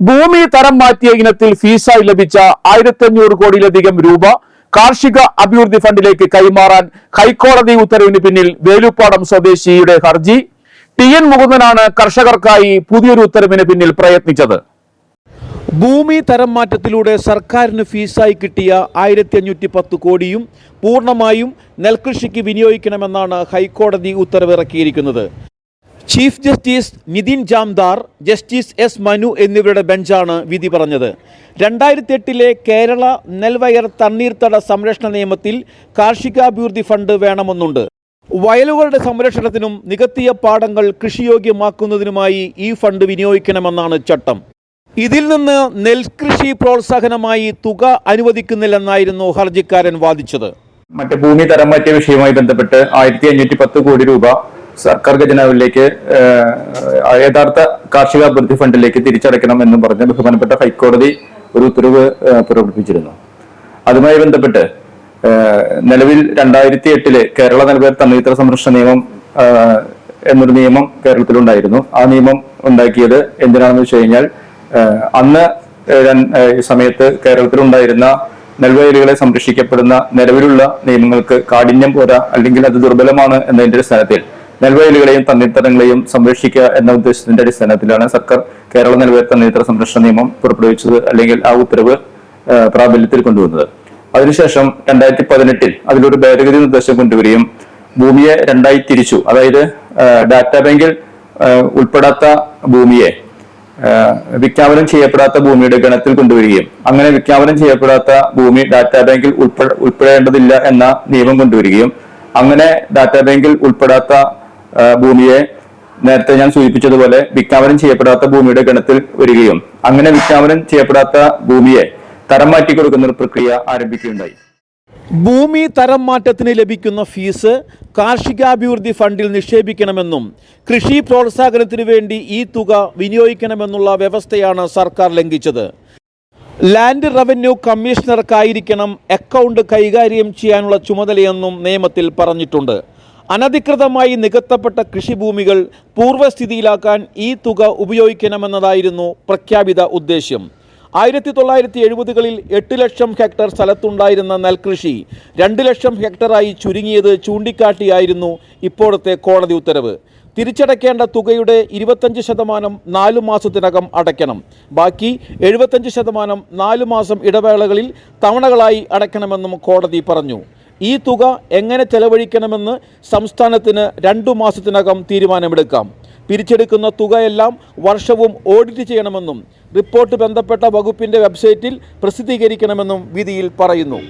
ഭൂമി തരം മാറ്റിയ ഇനത്തിൽ ഫീസായി ലഭിച്ച ആയിരത്തി അഞ്ഞൂറ് കോടിയിലധികം രൂപ കാർഷിക അഭിവൃദ്ധി ഫണ്ടിലേക്ക് കൈമാറാൻ ഹൈക്കോടതി ഉത്തരവിന് പിന്നിൽ വേലുപ്പാടം സ്വദേശിയുടെ ഹർജി. ടി എൻ മുകുന്ദനാണ് കർഷകർക്കായി പുതിയൊരു ഉത്തരവിന് പിന്നിൽ പ്രയത്നിച്ചത്. ഭൂമി തരം മാറ്റത്തിലൂടെ സർക്കാരിന് ഫീസായി കിട്ടിയ ആയിരത്തി അഞ്ഞൂറ്റി പത്ത് കോടിയും പൂർണമായും നെൽകൃഷിക്ക് വിനിയോഗിക്കണമെന്നാണ് ഹൈക്കോടതി ഉത്തരവിറക്കിയിരിക്കുന്നത്. Chief justice Nitin Jamdar justice S Manu എന്നിവരുടെ ബെഞ്ചാണ് വിധി പറഞ്ഞത്. രണ്ടായിരത്തി എട്ടിലെ കേരള നെൽവയർ തണ്ണീർത്തട സംരക്ഷണ നിയമത്തിൽ കാർഷികാഭിവൃദ്ധി ഫണ്ട് വേണമെന്നുണ്ട്. വയലുകളുടെ സംരക്ഷണത്തിനും നികത്തിയ പാടങ്ങൾ കൃഷിയോഗ്യമാക്കുന്നതിനുമായി ഈ ഫണ്ട് വിനിയോഗിക്കണമെന്നാണ് ചട്ടം. ഇതിൽ നിന്ന് നെൽകൃഷി പ്രോത്സാഹനമായി തുക അനുവദിക്കുന്നില്ലെന്നായിരുന്നു ഹർജിക്കാരൻ വാദിച്ചത്. മറ്റേ ഭൂമി തരം മാറ്റിയ വിഷയവുമായി ബന്ധപ്പെട്ട് ആയിരത്തി അഞ്ഞൂറ്റി പത്ത് കോടി രൂപ സർക്കാർ ഖജനാവിലേക്ക് യഥാർത്ഥ കാർഷിക അഭിവൃദ്ധി ഫണ്ടിലേക്ക് തിരിച്ചടയ്ക്കണം എന്ന് പറഞ്ഞ് ബഹുമാനപ്പെട്ട ഹൈക്കോടതി ഒരു ഉത്തരവ് പുറപ്പെടുവിച്ചിരുന്നു അതുമായി ബന്ധപ്പെട്ട് നിലവിൽ രണ്ടായിരത്തി എട്ടിൽ കേരള നിലവിൽ തണ്ണീത്ര സംരക്ഷണ നിയമം എന്നൊരു നിയമം കേരളത്തിലുണ്ടായിരുന്നു. ആ നിയമം ഉണ്ടാക്കിയത് എന്തിനാണെന്ന് വെച്ച് കഴിഞ്ഞാൽ അന്ന് സമയത്ത് കേരളത്തിലുണ്ടായിരുന്ന നെൽവയലുകളെ സംരക്ഷിക്കപ്പെടുന്ന നിലവിലുള്ള നിയമങ്ങൾക്ക് കാഠിന്യം പോരാ അല്ലെങ്കിൽ അത് ദുർബലമാണ് എന്നതിന്റെ അടിസ്ഥാനത്തിൽ നെൽവയലുകളെയും തണ്ണീർത്തടങ്ങളെയും സംരക്ഷിക്കുക എന്ന ഉദ്ദേശത്തിന്റെ അടിസ്ഥാനത്തിലാണ് സർക്കാർ കേരള നെൽവയൽ തണ്ണീർത്തട സംരക്ഷണ നിയമം പുറപ്പെടുവിച്ചത് അല്ലെങ്കിൽ ആ ഉത്തരവ് പ്രാബല്യത്തിൽ കൊണ്ടുവന്നത്. അതിനുശേഷം രണ്ടായിരത്തി പതിനെട്ടിൽ അതിലൊരു ഭേദഗതി നിർദ്ദേശം കൊണ്ടുവരികയും ഭൂമിയെ രണ്ടായി തിരിച്ചു. അതായത് ഡാറ്റാ ബാങ്കിൽ ഉൾപ്പെടാത്ത ഭൂമിയെ വിജ്ഞാപനം ചെയ്യപ്പെടാത്ത ഭൂമിയുടെ ഗണത്തിൽ കൊണ്ടുവരികയും അങ്ങനെ വിജ്ഞാപനം ചെയ്യപ്പെടാത്ത ഭൂമി ഡാറ്റാ ബാങ്കിൽ ഉൾപ്പെ ഉൾപ്പെടേണ്ടതില്ല എന്ന നിയമം കൊണ്ടുവരികയും അങ്ങനെ ഡാറ്റാ ബാങ്കിൽ ഉൾപ്പെടാത്ത ഭൂമിയെ നേരത്തെ ഞാൻ സൂചിപ്പിച്ചതുപോലെ വിജ്ഞാപനം ചെയ്യപ്പെടാത്ത ഭൂമിയുടെ ഗണത്തിൽ വരികയും അങ്ങനെ വിജ്ഞാപനം ചെയ്യപ്പെടാത്ത ഭൂമിയെ തരം മാറ്റി കൊടുക്കുന്ന ഒരു പ്രക്രിയ ആരംഭിക്കുകയുണ്ടായി. ഭൂമി തരം മാറ്റത്തിന് ലഭിക്കുന്ന ഫീസ് കാർഷികാഭിവൃദ്ധി ഫണ്ടിൽ നിക്ഷേപിക്കണമെന്നും കൃഷി പ്രോത്സാഹനത്തിനു വേണ്ടി ഈ തുക വിനിയോഗിക്കണമെന്നുള്ള വ്യവസ്ഥയാണ് സർക്കാർ ലംഘിച്ചത്. ലാൻഡ് റവന്യൂ കമ്മീഷണർക്കായിരിക്കണം അക്കൗണ്ട് കൈകാര്യം ചെയ്യാനുള്ള ചുമതലയെന്നും നിയമത്തിൽ പറഞ്ഞിട്ടുണ്ട്. അനധികൃതമായി നികത്തപ്പെട്ട കൃഷിഭൂമികൾ പൂർവസ്ഥിതിയിലാക്കാൻ ഈ തുക ഉപയോഗിക്കണമെന്നതായിരുന്നു പ്രഖ്യാപിത ഉദ്ദേശ്യം. ആയിരത്തി തൊള്ളായിരത്തി എഴുപതുകളിൽ എട്ട് ലക്ഷം ഹെക്ടർ സ്ഥലത്തുണ്ടായിരുന്ന നെൽകൃഷി രണ്ട് ലക്ഷം ഹെക്ടറായി ചുരുങ്ങിയത് ചൂണ്ടിക്കാട്ടിയായിരുന്നു ഇപ്പോഴത്തെ കോടതി ഉത്തരവ്. തിരിച്ചടയ്ക്കേണ്ട തുകയുടെ ഇരുപത്തഞ്ച് ശതമാനം നാലു മാസത്തിനകം അടയ്ക്കണം. ബാക്കി എഴുപത്തഞ്ച് ശതമാനം നാലു മാസം ഇടവേളകളിൽ തവണകളായി അടയ്ക്കണമെന്നും കോടതി പറഞ്ഞു. ഈ തുക എങ്ങനെ ചെലവഴിക്കണമെന്ന് സംസ്ഥാനത്തിന് രണ്ടു മാസത്തിനകം തീരുമാനമെടുക്കാം. പിരിച്ചെടുക്കുന്ന തുകയെല്ലാം വർഷവും ഓഡിറ്റ് ചെയ്യണമെന്നും റിപ്പോർട്ട് ബന്ധപ്പെട്ട വകുപ്പിന്റെ വെബ്സൈറ്റിൽ പ്രസിദ്ധീകരിക്കണമെന്നും വിധിയിൽ പറയുന്നു.